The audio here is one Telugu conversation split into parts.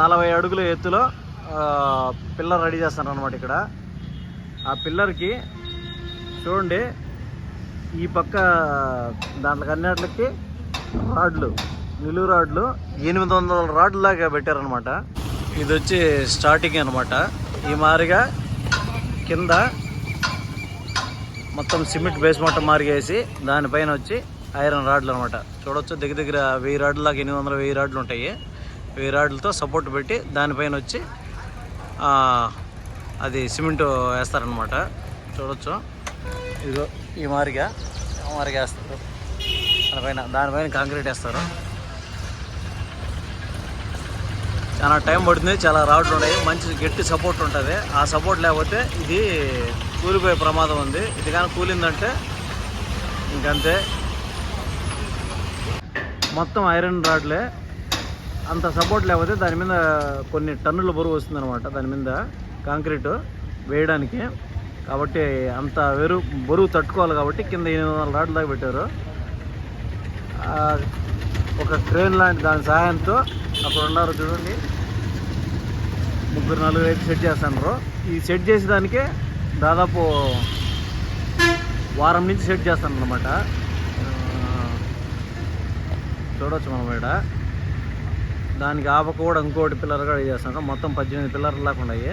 నలభై అడుగుల ఎత్తులో పిల్లర్ రెడీ చేస్తున్నారు అనమాట ఇక్కడ. ఆ పిల్లర్కి చూడండి ఈ పక్క దాంట్లో అన్నిటికి రాడ్లు నిలువు రాడ్లు ఎనిమిది వందల రాడ్లు లాగా పెట్టారనమాట ఇది వచ్చి స్టార్టింగ్ అనమాట ఈ మారిగా కింద మొత్తం సిమెంట్ బేస్ మొత్తం మారిగేసి దానిపైన వచ్చి ఐరన్ రాడ్లు అనమాట చూడొచ్చు దగ్గర దగ్గర వెయ్యి రాడ్లు లాగా ఎనిమిది వందల వెయ్యి రాడ్లు ఉంటాయి రాడ్లతో సపోర్ట్ పెట్టి దానిపైన వచ్చి అది సిమెంట్ వేస్తారనమాట చూడొచ్చు. ఇదిగో ఈ మారిగా మారిగా వేస్తారు. దానిపైన దానిపైన కాంక్రీట్ వేస్తారు. చాలా టైం పడుతుంది చాలా రాడ్లు ఉన్నాయి. మంచి గట్టి సపోర్ట్ ఉంటుంది. ఆ సపోర్ట్ లేకపోతే ఇది కూలిపోయే ప్రమాదం ఉంది. ఇది కానీ కూలిందంటే ఇంకంతే. మొత్తం ఐరన్ రాడ్లే అంత సపోర్ట్ లేకపోతే దాని మీద కొన్ని టన్నుల బరువు వస్తుందన్నమాట. దాని మీద కాంక్రీట్ వేయడానికి. కాబట్టి అంత వెరు బరువు తట్టుకోవాలి కాబట్టి కింద ఎనిమిది వందల రాడ్ల దాకా పెట్టారు. ఒక క్రేన్ లాంటి దాని సహాయంతో అక్కడ ఉన్నారు చూడండి. ముగ్గురు నలుగురు అయితే సెట్ చేస్తున్నారు ఈ సెట్ చేసేదానికే దాదాపు వారం నుంచి సెట్ చేస్తాను అనమాట చూడవచ్చు మనం ఇక్కడ. దానికి ఆపక కూడా ఇంకోటి పిల్లర్ కూడా చేస్తాం. మొత్తం పద్దెనిమిది పిల్లర్లు లాగా ఉన్నాయి.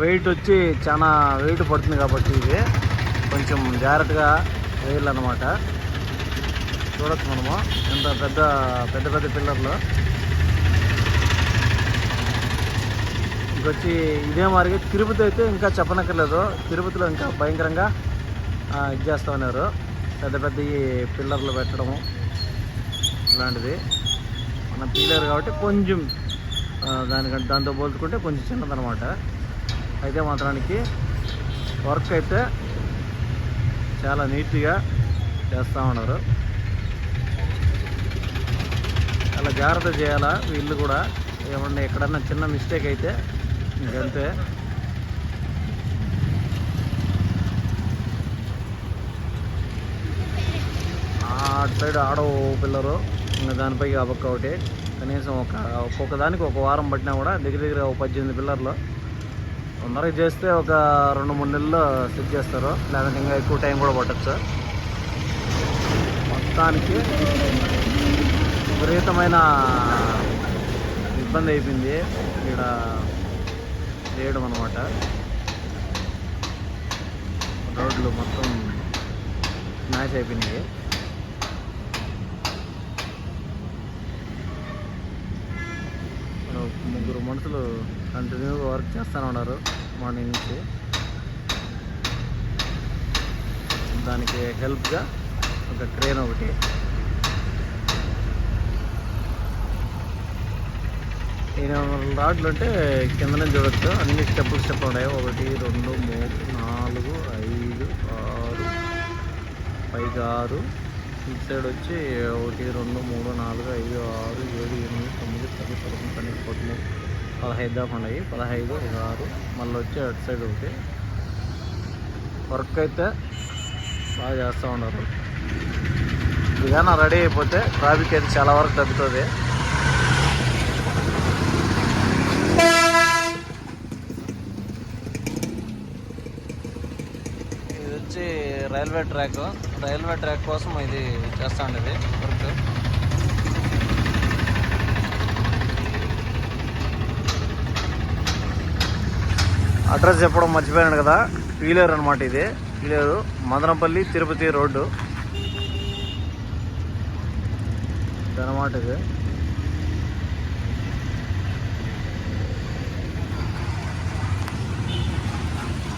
వెయిట్ వచ్చి చాలా వెయిట్ పడుతుంది కాబట్టి ఇది కొంచెం జాగ్రత్తగా వేయాలన్నమాట చూడొచ్చు మనము ఎంత పెద్ద పెద్ద పెద్ద పిల్లర్లు. ఇంకొచ్చి ఇదే మాదిరిగా తిరుపతి అయితే ఇంకా చెప్పనక్కర్లేదు. తిరుపతిలో ఇంకా భయంకరంగా ఇది చేస్తూ ఉన్నారు. పెద్ద పెద్ద ఈ పిల్లర్లు పెట్టడము ఇలాంటిది. మనం తీయలేరు కాబట్టి కొంచెం దానికంటే దాంతో పోల్చుకుంటే కొంచెం చిన్నదనమాట. అయితే మాత్రానికి వర్క్ అయితే చాలా నీట్గా చేస్తూ ఉన్నారు. చాలా జాగ్రత్త చేయాలా? వీళ్ళు కూడా ఏమన్నా ఎక్కడన్నా చిన్న మిస్టేక్ అయితే ఇంకంతే. ఆ అటు సైడ్ ఆడో పిల్లరు ఇంకా దానిపై ఆ ఒకటి. కనీసం ఒక ఒక్కొక్క దానికి ఒక వారం పట్టినా కూడా దగ్గర దగ్గర ఒక పద్దెనిమిది పిల్లర్లు. తొందరగా చేస్తే ఒక రెండు మూడు నెలల్లో సెట్ చేస్తారు. లేదంటే ఇంకా ఎక్కువ టైం కూడా పట్టచ్చు. మొత్తానికి విపరీతమైన ఇబ్బంది అయిపోయింది. ఇక్కడ చేయడం అనమాట రోడ్లు మొత్తం మ్యాచ్ అయిపోయినాయి. ముగ్గురు మనుషులు కంటిన్యూగా వర్క్ చేస్తూనే ఉన్నారు మార్నింగ్ నుంచి. దానికి హెల్ప్గా ఒక క్రేన్ ఒకటి. ఎనిమిది రాడ్లు అంటే కింద నుంచి చూడొచ్చు. అన్ని స్టెప్పులు స్టెప్ ఉన్నాయి. ఒకటి రెండు మూడు నాలుగు ఐదు ఆరు పైగా ఆరు. ఇటు సైడ్ వచ్చి ఒకటి రెండు మూడు నాలుగు ఐదు ఆరు ఏడు ఎనిమిది తొమ్మిది పది పదకొండు పన్నెండు పదమూడు పదహైదు దాకా ఉన్నాయి. పదహైదు ఒక ఆరు. మళ్ళీ వచ్చి అటు సైడ్ ఒకటి. వర్క్ అయితే బాగా చేస్తూ ఉన్నారు. ఇది రెడీ అయిపోతే? ట్రాఫిక్ అయితే చాలా వరకు తగ్గుతుంది. ఇది వచ్చి రైల్వే ట్రాక్ రైల్వే ట్రాక్ కోసం ఇది చేస్తా ఉండేది వర్క్. అడ్రస్ చెప్పడం మర్చిపోయాను కదా పీలేరు అనమాట ఇది పీలేరు మదనపల్లి తిరుపతి రోడ్డు. అనమాట ఇది.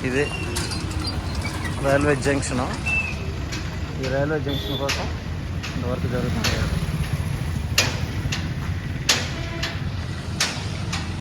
ఇది. Railway junction. ఈ రైల్వే జంక్షన్ కోసం ఇంతవరకు జరుగుతుంది.